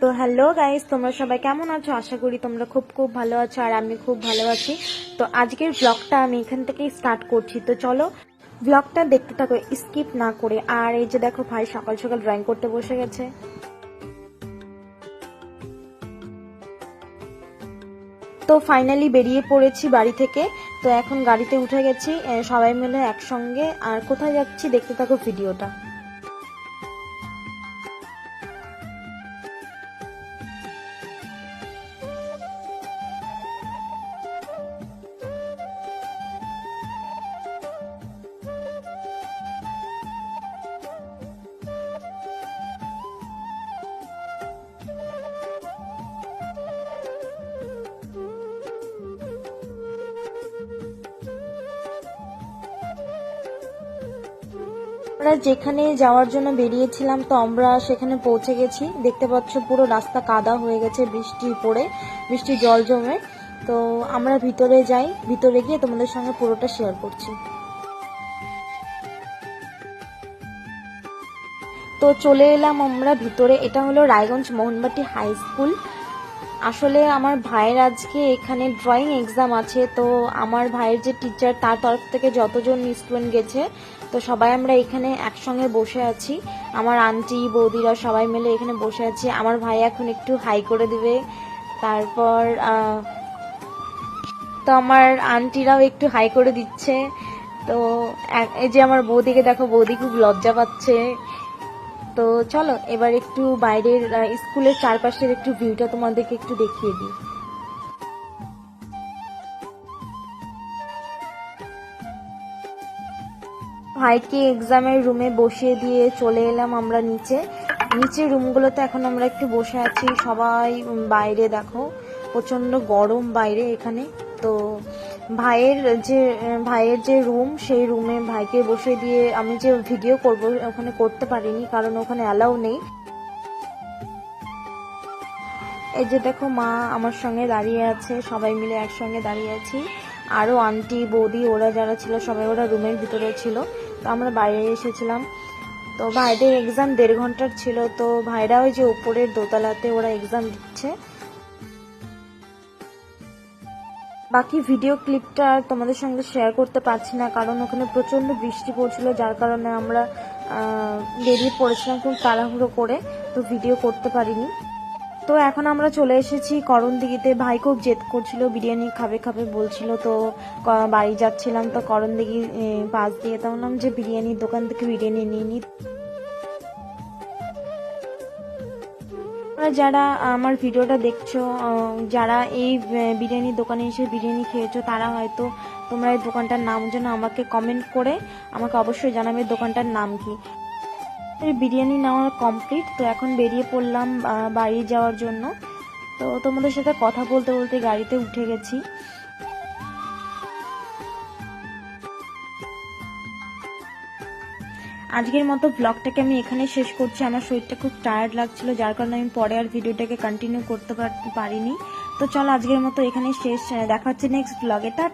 তো hello guys, তোমরা সবাই কেমন আছো? আশা করি তোমরা খুব খুব ভালো আছো আর আমি খুব ভালো আছি। তো আজকের ব্লগটা আমি এখান থেকেই স্টার্ট করছি। তো চলো ব্লগটা দেখতে থাকো স্কিপ না করে। আর এই যে দেখো ভাই সকাল সকাল ড্রয়িং করতে বসে গেছে। তো ফাইনালি বেরিয়ে পড়েছি বাড়ি থেকে। তো এখন গাড়িতে উঠে গেছি সবাই মিলে একসঙ্গে। আর কোথায় যাচ্ছি দেখতে থাকো ভিডিওটা আমরা যেখানে যাওয়ার জন্য বেরিয়েছিলাম তো আমরা সেখানে পৌঁছে গেছি। দেখতে পাচ্ছ পুরো রাস্তা কাদা হয়ে গেছে, বৃষ্টি পড়ে, বৃষ্টি জল জমে। তো আমরা ভিতরে যাই, ভিতরে গিয়ে তোমাদের সঙ্গে পুরোটা শেয়ার করছি। তো চলে এলাম আমরা ভিতরে, এটা হলো রায়গঞ্জ মোহনবাটি হাই স্কুল আসলে আমার ভাইয়ের আজকে এখানে ড্রয়িং এক্সাম আছে, তো আমার ভাইয়ের যে টিচার তার তরফ থেকে যতজন স্টুডেন্ট গেছে, তো সবাই আমরা এখানে একসঙ্গে বসে আছি। আমার আন্টি বৌদিরা সবাই মিলে এখানে বসে আছি। আমার ভাই এখন একটু হাই করে দিবে। তারপর তো আমার আন্টিরাও একটু হাই করে দিচ্ছে। তো এই যে আমার বৌদিকে দেখো, বৌদি খুব লজ্জা পাচ্ছে। তো চলো, এবার একটু বাইরের স্কুলের চারপাশের একটু ভিউটা তোমাদেরকে একটু দেখিয়ে দিই। ভাইকে এক্সামের রুমে বসিয়ে দিয়ে চলে এলাম আমরা নিচে। নিচের রুমগুলোতে এখন আমরা একটু বসে আছি, সবাই বাইরে দেখো প্রচণ্ড গরম বাইরে এখানে। তো ভাইয়ের যে ভাইয়ের যে রুম সেই রুমে ভাইকে বসে দিয়ে আমি যে ভিডিও করব, ওখানে করতে পারিনি, কারণ ওখানে অ্যালাউ নেই। এই যে দেখো মা আমার সঙ্গে দাঁড়িয়ে আছে, সবাই মিলে একসঙ্গে দাঁড়িয়ে আছি। আরও আন্টি বৌদি, ওরা যারা ছিল, সবাই ওরা রুমের ভিতরে ছিল। তো আমরা বাইরে এসেছিলাম। তো ভাইদের এক্সাম দেড় ঘণ্টার ছিল, তো ভাইরা ওই যে উপরের দোতলাতে ওরা এক্সাম দিচ্ছে। বাকি ভিডিও ক্লিপটা তোমাদের সঙ্গে শেয়ার করতে পারছি না, কারণ ওখানে প্রচণ্ড বৃষ্টি পড়ছিল, যার কারণে আমরা বেরিয়ে পড়েছিলাম খুব তাড়াহুড়ো করে, তো ভিডিও করতে পারিনি। তো এখন আমরা চলে এসেছি করণ করণদিঘিতে, ভাই খুব জেদ করছিল, বিরিয়ানি খাবে খাবে বলছিল, তো বাড়ি যাচ্ছিলাম, তো করণদিঘি পাশ দিয়ে তো বললাম যে বিরিয়ানির দোকান থেকে বিরিয়ানি নিয়ে নিই যারা আমার ভিডিওটা দেখছ যারা এই বিরিয়ানির দোকানে এসে বিরিয়ানি খেয়েছো, তারা হয়তো তোমরা এই দোকানটার নাম যেন আমাকে কমেন্ট করে আমাকে অবশ্যই জানাবে দোকানটার নাম কি। বিরিয়ানি নেওয়া কমপ্লিট তো এখন বেরিয়ে পড়লাম বাড়ি যাওয়ার জন্য। তো তোমাদের সাথে কথা বলতে বলতে গাড়িতে উঠে গেছি। আজকের মতো ব্লগটাকে আমি এখানে শেষ করছি। আমার শরীরটা খুব টায়ার্ড লাগছিল, যার কারণে আমি পরে আর ভিডিওটাকে কন্টিনিউ করতে পার- পারিনি। তো চলো আজকের মতো এখানে শেষ। দেখা হচ্ছে নেক্সট ব্লগে টাটা!